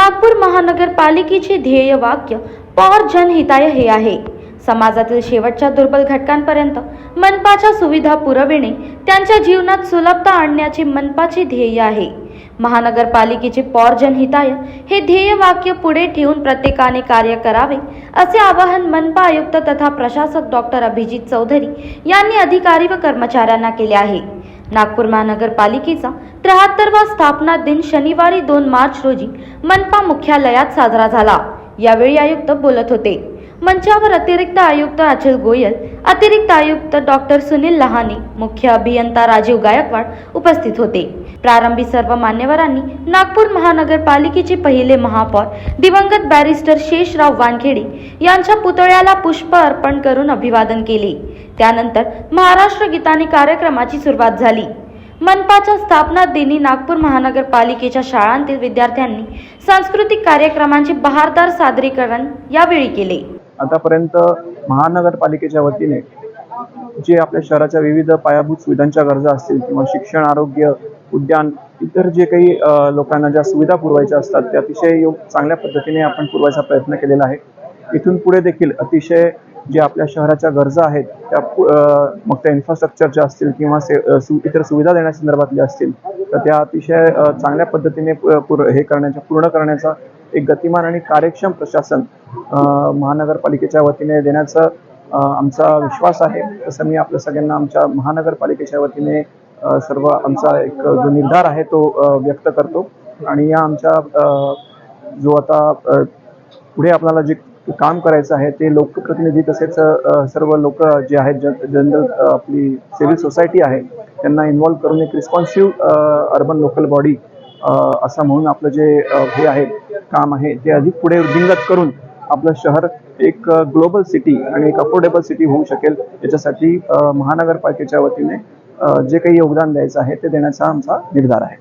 नागपूर महानगरपालिकेचे ध्येय वाक्य पॉर जनहिताय हे आहे. समाजातील शेवटच्या दुर्बल घटकांपर्यंत मनपाच्या सुविधा पुरविणे त्यांच्या जीवनात सुलभता आणण्याचे मनपाचे ध्येय आहे. महानगरपालिकेचे पौर जनहिताय हे ध्येय वाक्य पुढे ठेवून प्रत्येकाने कार्य करावे असे आवाहन मनपा आयुक्त तथा प्रशासक डॉक्टर अभिजित चौधरी यांनी अधिकारी व कर्मचाऱ्यांना केले आहे. नागपूर महानगरपालिकेचा त्र्याहत्तरवा स्थापना दिन शनिवारी दोन मार्च रोजी मनपा मुख्यालयात साजरा झाला. यावेळी आयुक्त बोलत होते. मंचावर अतिरिक्त आयुक्त अचल गोयल अतिरिक्त आयुक्त डॉक्टर सुनील लहाने मुख्य अभियंता राजीव गायकवाड उपस्थित होते. प्रारंभी सर्व मान्यवरांनी नागपूर महानगरपालिकेचे पहिले महापौर दिवंगत बॅरिस्टर शेषराव वानखेडे यांच्या पुतळ्याला पुष्प अर्पण करून अभिवादन केले. त्यानंतर महाराष्ट्र गीताने कार्यक्रमाची सुरुवात झाली. मनपाच्या स्थापना दिनी नागपूर महानगरपालिकेच्या शाळांतील विद्यार्थ्यांनी सांस्कृतिक कार्यक्रमांचे बहारदार सादरीकरण यावेळी केले. आतापर्यंत महानगरपालिकेच्या वतीने जे आपल्या शहराच्या विविध पायाभूत सुविधांच्या गरजा असतील किंवा शिक्षण आरोग्य उद्यान इतर जे काही लोकांना ज्या सुविधा पुरवायच्या असतात ते अतिशय योग- चांगल्या पद्धतीने आपण पुरवायचा प्रयत्न केलेला आहे. इथून पुढे देखील अतिशय जे आपल्या शहराच्या गरजा आहेत त्या मग त्या इन्फ्रास्ट्रक्चरच्या असतील किंवा से सु इतर सुविधा देण्यासंदर्भातल्या असतील तर त्या अतिशय चांगल्या पद्धतीने हे करण्याच्या पूर्ण करण्याचा एक गतिमान आणि कार्यक्षम प्रशासन महानगरपालिकेच्या वतीने देण्याचा आमचा विश्वास आहे. तसं मी आपल्या सगळ्यांना आमच्या महानगरपालिकेच्या वतीने सर्व आमचा एक जो निर्धार आहे तो व्यक्त करतो. आणि या आमच्या जो आता पुढे आपल्याला जे काम करायचं आहे ते लोकप्रतिनिधी तसेच सर्व लोक जे आहेत जन जनरल आपली सिव्हिल सोसायटी आहे त्यांना इन्व्हॉल्व करून एक रिस्पॉन्सिव्ह अर्बन लोकल बॉडी असं म्हणून आपलं जे हे आहे काम आहे ते अधिक पुढे वृद्धिंगत करून आपलं शहर एक ग्लोबल सिटी आणि एक अफोर्डेबल सिटी होऊ शकेल याच्यासाठी महानगरपालिकेच्या वतीने जे काही योगदान द्यायचं आहे ते देण्याचा आमचा निर्धार आहे.